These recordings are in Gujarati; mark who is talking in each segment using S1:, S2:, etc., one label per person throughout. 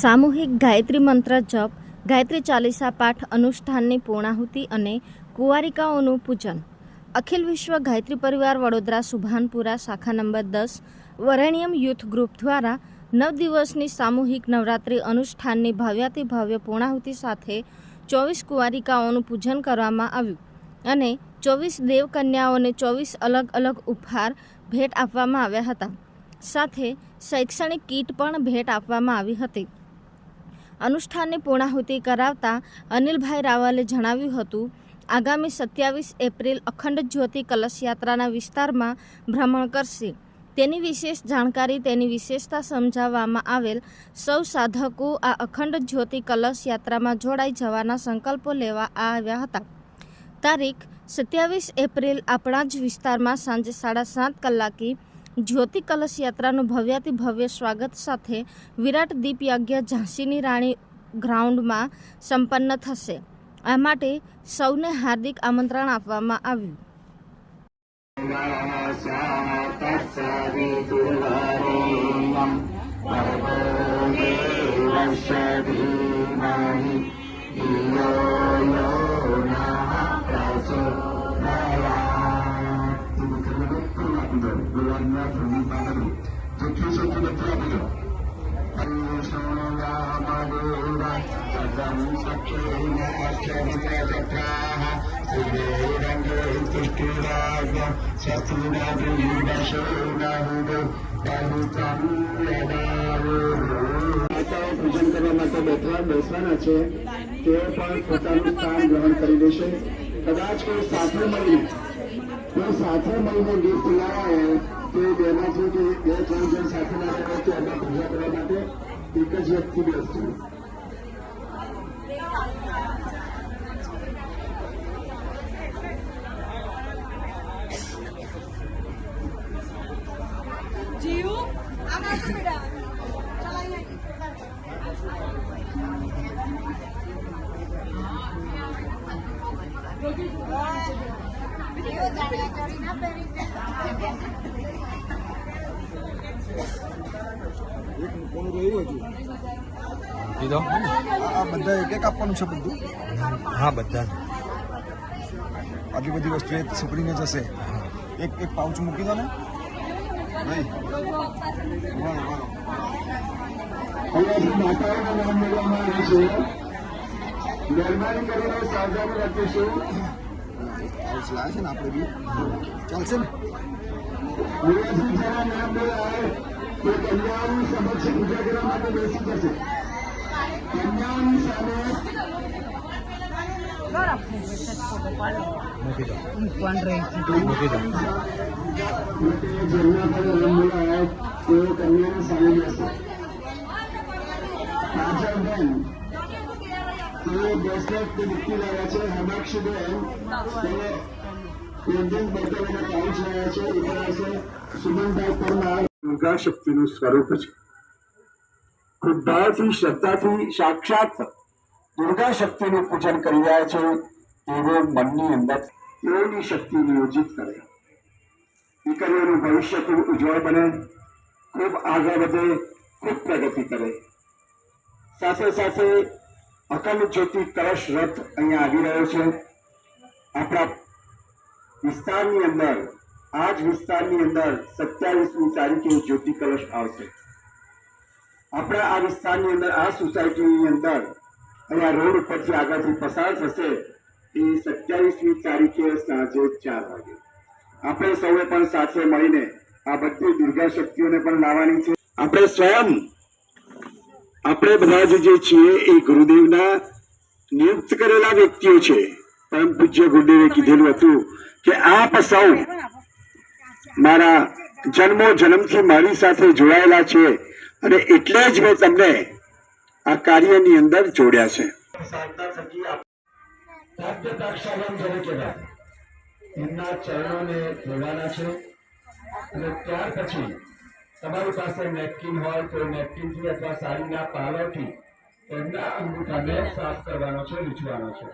S1: સામૂહિક ગાયત્રી મંત્ર જપ, ગાયત્રી ચાલીસા પાઠ, અનુષ્ઠાનની પૂર્ણાહુતિ અને કુંવારિકાઓનું પૂજન. અખિલ વિશ્વ ગાયત્રી પરિવાર વડોદરા સુભાનપુરા શાખા નંબર દસ, વરેણ્યમ યુથ ગ્રુપ દ્વારા નવ દિવસની સામૂહિક નવરાત્રિ અનુષ્ઠાનની ભવ્યાતિ ભવ્ય પૂર્ણાહુતિ સાથે ચોવીસ કુંવારિકાઓનું પૂજન કરવામાં આવ્યું અને ચોવીસ દેવકન્યાઓને ચોવીસ અલગ અલગ ઉપહાર ભેટ આપવામાં આવ્યા હતા. સાથે શૈક્ષણિક કીટ પણ ભેટ આપવામાં આવી હતી. અનુષ્ઠાનની પૂર્ણાહુતિ કરાવતા અનિલભાઈ રાવલે જણાવ્યું હતું, આગામી સત્યાવીસ એપ્રિલ અખંડ જ્યોતિ કલશ યાત્રાના વિસ્તારમાં ભ્રમણ કરશે. તેની વિશેષ જાણકારી, તેની વિશેષતા સમજાવવામાં આવેલ સૌ સાધકો આ અખંડ જ્યોતિ કલશ યાત્રામાં જોડાઈ જવાના સંકલ્પો લેવા આવ્યા હતા. તારીખ, સત્યાવીસ એપ્રિલ આપણા જ વિસ્તારમાં સાંજે સાડા સાત કલાકે જ્યોતિ કલશ યાત્રાનું ભવ્યાતિ ભવ્ય સ્વાગત સાથે વિરાટ દીપ યજ્ઞ ઝાંસીની રાણી ગ્રાઉન્ડમાં સંપન્ન થશે. આ માટે સૌને હાર્દિક આમંત્રણ આપવામાં આવ્યું.
S2: leader, Golan Rafi Pagano, the
S3: keys પૂજન કરવા માટે બેઠા બેસવાના છે. તે પણ પોતાનું કામ ગ્રહણ કરી દેશે. કદાચ કોઈ સાથે મળી કોઈ સાથે મળીને ગીત લાવે તો બેમાંથી કે બે ત્રણ જણ સાથે ના રહે તો એમાં પૂજા કરવા માટે એક જ વ્યક્તિ બેસશે
S4: જીવ આમાં શું બેટા ચલાઈ
S5: કીધો
S6: આ બધા એક એક આપવાનું છે બધું
S5: હા બધા જ.
S6: આટલી બધી વસ્તુ એ સુકડીને જશે એક એક પાઉચ મૂકી દો ને નહીં બરો બરો
S3: અહીંયાથી માતાઓના નામ લેવામાં આવે છે મહેરબાની કરીને સાવધાની રાખીશું
S6: પાઉચ લાવે છે ને આપણે બી. ચાલશે ને?
S3: કન્યાઓની સામે કાજલબેન તેઓ બ્રેસલેટ કે બુટ્ટી છે હેમાક્ષીબેન તેઓ પેન્ડિંગ બર્થડેના પાઉચ લાવ્યા છે એ સુમનભાઈ પરમાર. દુર્ગા શક્તિનું સ્વરૂપ છે. ખૂબ શ્રદ્ધાથી સાક્ષાત દુર્ગા શક્તિનું પૂજન કરી રહ્યા છે તેઓ મનની અંદર. તેઓની શક્તિ નિયોજિત કરે. દીકરીઓનું ભવિષ્ય ખૂબ ઉજ્જવળ બને ખૂબ આગળ વધે ખૂબ પ્રગતિ કરે. સાથે સાથે અખંડ જ્યોતિ કળશ રથ અહીંયા આવી રહ્યો છે. આપણા વિસ્તારની અંદર આ જ વિસ્તારની અંદર સત્યાવીસમી તારીખે જ્યોતિ કળશ આવશે. આપણા આ વિસ્તારની અંદર, આ સોસાયટીની અંદર અહીંયા રોડ ઉપરથી આગળથી પસાર થશે, એ સત્યાવીસમી તારીખે સાંજે ચાર વાગે. આપણે સૌએ પણ સાથે મળીને આ બધી દુર્ગા શક્તિઓને પણ લાવવાની છે. આપણે સ્વયં આપણે બધા જ જે છીએ એ ગુરુદેવના નિયુક્ત કરેલા વ્યક્તિઓ છે. પરમ પૂજ્ય ગુરુદેવે કીધેલું હતું કે આપ સૌ મારા જન્મો જન્મથી મારી સાથે જોડાયેલા છે અને એટલે જ મેં તમને આ કાર્યની અંદર જોડ્યા છે. એમના ચરણોને ધોવાના છે અને ત્યાર પછી તમારી પાસે નેપકિન હોય તો નેપકિનથી અથવા સાડીના પાલવથી એમના અંગૂઠાને સાફ કરવાનો છે લૂછવાનો છે.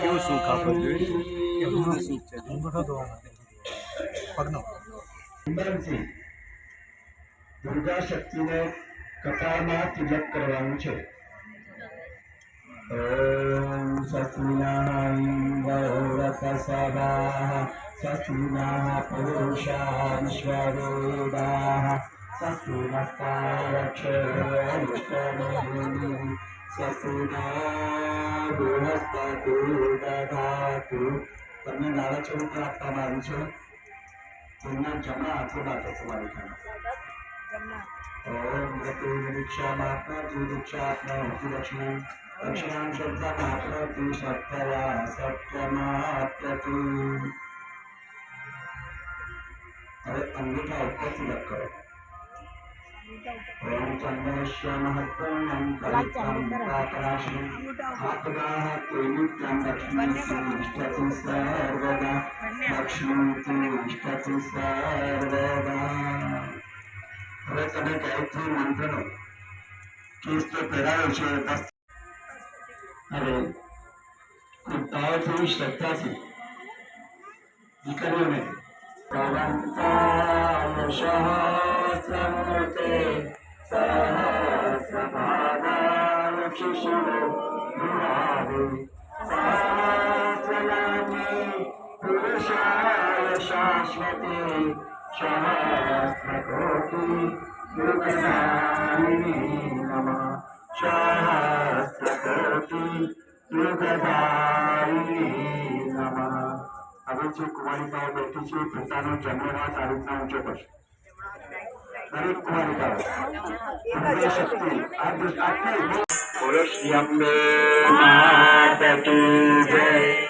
S5: કેવું સુખ આપો જોયું કેવું સુખ છે અંગૂઠો ધોવાનો પગનો.
S3: સમાધાન દુર્ગા શક્તિને કપાળમાં તિલક કરવાનું છે. ઓમ સસ્મિનાહાઈવરતસદાહ સસ્મિનાહ પુરુષા વિશ્વવેદાહ સસ્મિનસ્તારક્ષરોષ્ટમેનિ સસ્મિના બૃહસ્પતિ દધાતુ તમને નાળા ચૌકા આપવામાં આવ્યું છે તેમના જમણા હાથે માટે તમારી ખાને ઓમ ગતિ નિરીક્ષામાત્મા દીક્ષાત્મા દક્ષિણા દક્ષિણાં શબ્દમાત્મા સત્તવા સત્યમાત્મતિ હવે અંગૂઠા ઉપર તિલક કરો. ઓમ ચંદ્રસ્ય મહત્વમ કલિતમ પાપરાશિ આત્માહ ત્રિનિત્યમ લક્ષ્મી તિષ્ઠતિ સર્વદા. લક્ષ્મી તિષ્ઠતિ સર્વદા. હવે તમે ગાયત્રી મંત્રનો કેસ પહેરાયો છે. હવે ખૂબ ભાવથી શ્રદ્ધાથી દીકરીઓને ભગવંતાય સહસ્રમૂર્તે સહસ્રપાદાય શિશુરો ભુવાવે સહસ્રનામે હવે છે કુમારિકાઓ બેઠી છે પોતાનો જન્મવાસ આ રીતના ઊંચો કરશે. દરેક કુમારિકાઓ શક્તિ આ દૃષ્ટિ આટલી અંબે માતા કી જય.